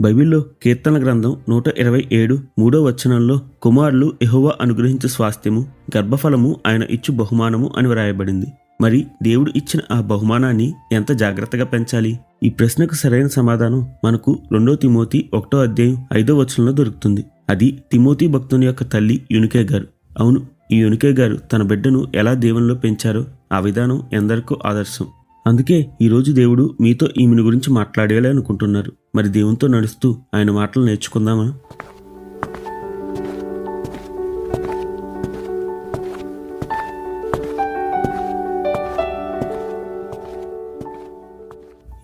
బైబిల్లో కీర్తన గ్రంథం నూట ఇరవై ఏడు మూడో వచనంలో కుమారులు ఎహోవా అనుగ్రహించు స్వాస్థ్యము గర్భఫలము ఆయన ఇచ్చు బహుమానము అని వ్రాయబడింది. మరి దేవుడు ఇచ్చిన ఆ బహుమానాన్ని ఎంత జాగ్రత్తగా పెంచాలి? ఈ ప్రశ్నకు సరైన సమాధానం మనకు రెండో తిమోతి ఒకటో అధ్యాయం ఐదో వచనంలో దొరుకుతుంది. అది తిమోతి భక్తుని యొక్క తల్లి యునికే గారు. అవును ఈ యునికే గారు తన బిడ్డను ఎలా దేవునిలో పెంచారో ఆ విధానం ఎందరికో ఆదర్శం. అందుకే ఈరోజు దేవుడు మీతో ఈమెను గురించి మాట్లాడేయాలి అనుకుంటున్నారు. మరి దేవునితో నడుస్తూ ఆయన మాటలు నేర్చుకుందామా?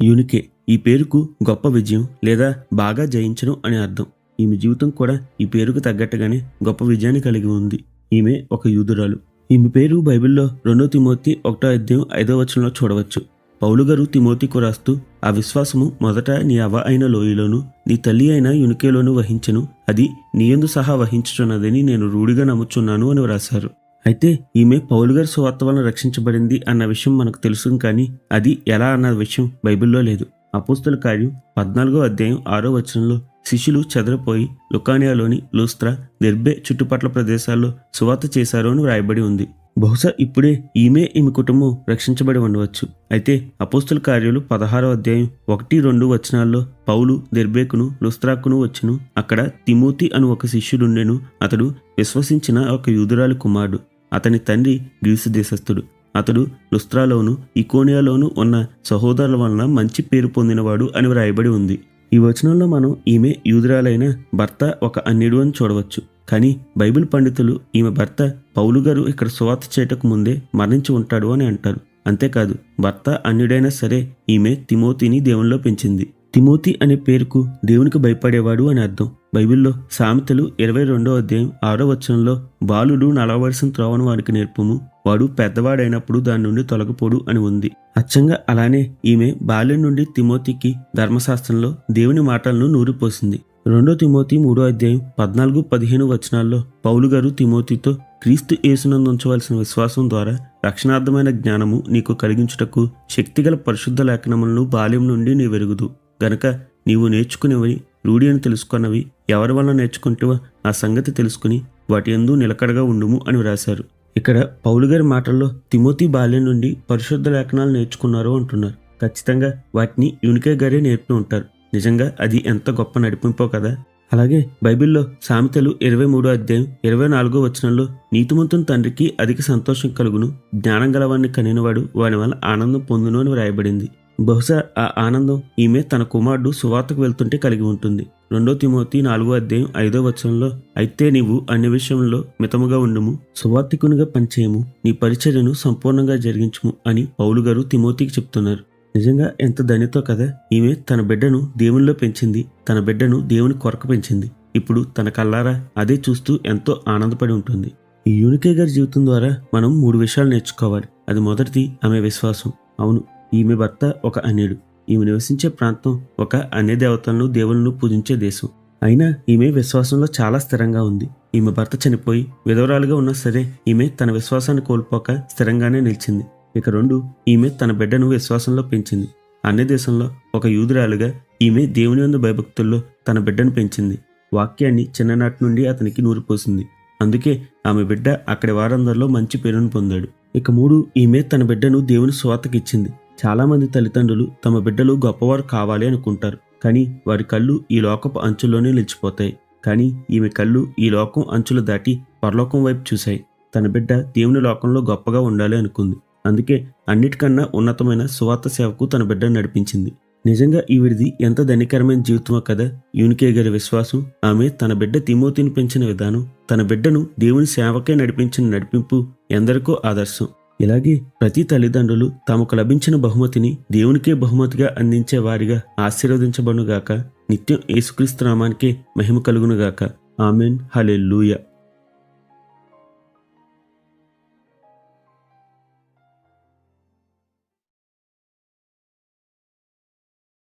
యూనికే ఈ పేరుకు గొప్ప విజయం లేదా బాగా జయించడం అని అర్థం. ఈమె జీవితం కూడా ఈ పేరుకు తగ్గట్టుగానే గొప్ప విజయాన్ని కలిగి ఉంది. ఈమె ఒక యూదురాలు. ఈమె పేరు బైబిల్లో రెండో తిమోతి ఒకటో అధ్యాయం ఐదో వచనంలో చూడవచ్చు. పౌలుగారు తిమోతికు రాస్తూ ఆ విశ్వాసము మొదట నీ అవ అయిన లోయలోను నీ తల్లి అయిన యునికేలోను వహించను. అది నీయందు సహా వహించుచున్నదని నేను రూఢిగా నమ్ముచున్నాను అని వ్రాశారు. అయితే ఈమె పౌలుగారి సువార్త వలన రక్షించబడింది అన్న విషయం మనకు తెలుసు కానీ అది ఎలా అన్న విషయం బైబిల్లో లేదు. అపోస్తుల కార్యం పద్నాలుగో అధ్యాయం ఆరో వచనంలో శిష్యులు చెదరపోయి లుకానియాలోని లూస్త్రా నిర్బే చుట్టుపట్ల ప్రదేశాల్లో సువార్త చేశారు అని వ్రాయబడి ఉంది. బహుశా ఇప్పుడే ఈమె ఈమె కుటుంబం రక్షించబడి ఉండవచ్చు. అయితే అపోస్తుల కార్యాలు పదహారో అధ్యాయం ఒకటి రెండు వచనాల్లో పౌలు దెర్బేకును లుస్త్రాకును వచ్చును. అక్కడ తిమోతి అను ఒక శిష్యుడుండెను. అతడు విశ్వసించిన ఒక యూదురాలు కుమారుడు. అతని తండ్రి గ్రీసు దేశస్థుడు. అతడు లుస్త్రాలోను ఇకోనియాలోను ఉన్న సహోదరుల వలన మంచి పేరు పొందినవాడు అని వ్రాయబడి ఉంది. ఈ వచనంలో మనం ఈమె యూదురాలైన భర్త ఒక అన్యుడు అని చూడవచ్చు. కానీ బైబిల్ పండితులు ఈమె భర్త పౌలు గారు ఇక్కడ సువార్త చేయటకు ముందే మరణించి ఉంటాడు అని అంటారు. అంతేకాదు భర్త అన్యుడైనా సరే ఈమె తిమోతిని దేవునిలో పెంచింది. తిమోతి అనే పేరుకు దేవునికి భయపడేవాడు అని అర్థం. బైబిల్లో సామెతలు ఇరవై రెండో అధ్యాయం ఆరో వచనంలో బాలుడు నలవలసిన త్రోవను వారికి నేర్పుము. వాడు పెద్దవాడైనప్పుడు దాని నుండి తొలగపోడు అని ఉంది. అచ్చంగా అలానే ఈమె బాల్యం నుండి తిమోతికి ధర్మశాస్త్రంలో దేవుని మాటలను నూరిపోసింది. రెండో తిమోతి మూడో అధ్యాయం పద్నాలుగు పదిహేను వచనాల్లో పౌలు గారు తిమోతితో క్రీస్తు యేసునందు ఉంచవలసిన విశ్వాసం ద్వారా రక్షణార్థమైన జ్ఞానము నీకు కలిగించుటకు శక్తిగల పరిశుద్ధ లేఖనములను బాల్యం నుండి నీ వెరుగుదు గనక నీవు నేర్చుకునేవి రూఢి అని తెలుసుకున్నవి ఎవరి వల్ల నేర్చుకుంటేవో ఆ సంగతి తెలుసుకుని వాటి ఎందు నిలకడగా ఉండుము అని వ్రాశారు. ఇక్కడ పౌలు గారి మాటల్లో తిమోతి బాల్యం నుండి పరిశుద్ధ లేఖనాలు నేర్చుకున్నారు అంటున్నారు. ఖచ్చితంగా వాటిని యునికే గారే నేర్పుతూ ఉంటారు. నిజంగా అది ఎంత గొప్ప నడిపింపో కదా? అలాగే బైబిల్లో సామెతలు ఇరవై మూడో అధ్యాయం ఇరవై నాలుగో వచనంలో నీతిమంతుని తండ్రికి అధిక సంతోషం కలుగును జ్ఞానం గలవాడిని కనినవాడు వాడి వల్ల ఆనందం పొందును అని వ్రాయబడింది. బహుశా ఆ ఆనందం ఈమె తన కుమారుడు సువార్తకు వెళ్తుంటే కలిగి ఉంటుంది. రెండో తిమోతి నాలుగో అధ్యాయం ఐదో వచనంలో అయితే నీవు అన్ని విషయంలో మితముగా ఉండుము సువార్తికునిగా పనిచేయము నీ పరిచర్యను సంపూర్ణంగా జరిగించుము అని పౌలు గారు తిమోతికి చెప్తున్నారు. నిజంగా ఎంత ధన్యతో కదా ఈమె తన బిడ్డను దేవునిలో పెంచింది తన బిడ్డను దేవుని కొరకు పెంచింది. ఇప్పుడు తన కల్లారా అదే చూస్తూ ఎంతో ఆనందపడి ఉంటుంది. ఈ యూనికే గారి జీవితం ద్వారా మనం మూడు విషయాలు నేర్చుకోవాలి. అది మొదటిది ఆమె విశ్వాసం. అవును ఈమె భర్త ఒక అనేడు. ఈమె నివసించే ప్రాంతం ఒక అనే దేవతలను దేవులను పూజించే దేశం. అయినా ఈమె విశ్వాసంలో చాలా స్థిరంగా ఉంది. ఈమె భర్త చనిపోయి విధవరాలుగా ఉన్నా సరే ఈమె తన విశ్వాసాన్ని కోల్పోక స్థిరంగానే నిలిచింది. ఇక రెండు ఈమె తన బిడ్డను విశ్వాసంలో పెంచింది. అన్ని దేశంలో ఒక యూదురాలుగా ఈమె దేవుని ఉన్న భయభక్తుల్లో తన బిడ్డను పెంచింది. వాక్యాన్ని చిన్ననాటి నుండి అతనికి నూరిపోసింది. అందుకే ఆమె బిడ్డ అక్కడి వారందరిలో మంచి పేరును పొందాడు. ఇక మూడు ఈమె తన బిడ్డను దేవుని స్వాతకి ఇచ్చింది చాలామంది తల్లిదండ్రులు తమ బిడ్డలు గొప్పవారు కావాలి అనుకుంటారు కానీ వారి కళ్ళు ఈ లోకపు అంచుల్లోనే నిలిచిపోతాయి. కానీ ఈమె కళ్ళు ఈ లోకం అంచులు దాటి పరలోకం వైపు చూశాయి. తన బిడ్డ దేవుని లోకంలో గొప్పగా ఉండాలి అనుకుంది. అందుకే అన్నిటికన్నా ఉన్నతమైన సువార్త సేవకు తన బిడ్డను నడిపించింది. నిజంగా ఈవిడిది ఎంత ధనికరమైన జీవితమో కదా. యూనికే గారి విశ్వాసం ఆమె తన బిడ్డ తిమోతిని పెంచిన విధానం తన బిడ్డను దేవుని సేవకే నడిపించిన నడిపింపు ఎందరికో ఆదర్శం. ఇలాగే ప్రతి తల్లిదండ్రులు తమకు లభించిన బహుమతిని దేవునికే బహుమతిగా అందించే వారిగా ఆశీర్వదించబడుగాక నిత్యం యేసుక్రీస్తు నామానికే మహిమ కలుగునుగాక. ఆమెన్. హలెల్లుయ.